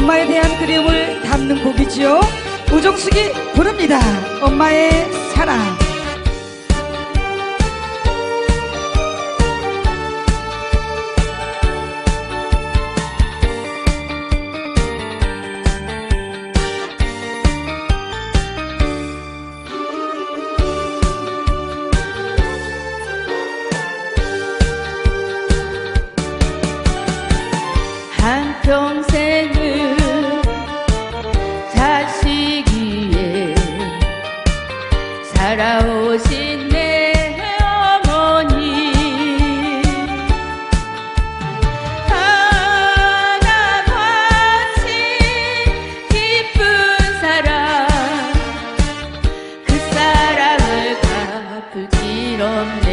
엄마에 대한 그리움을 담는 곡이지요. 우종숙이 부릅니다. 엄마의 사랑. 한평생을 돌아오신 내 어머니. 하나같이 깊은 사랑. 그 사랑을 갚을 길 없네.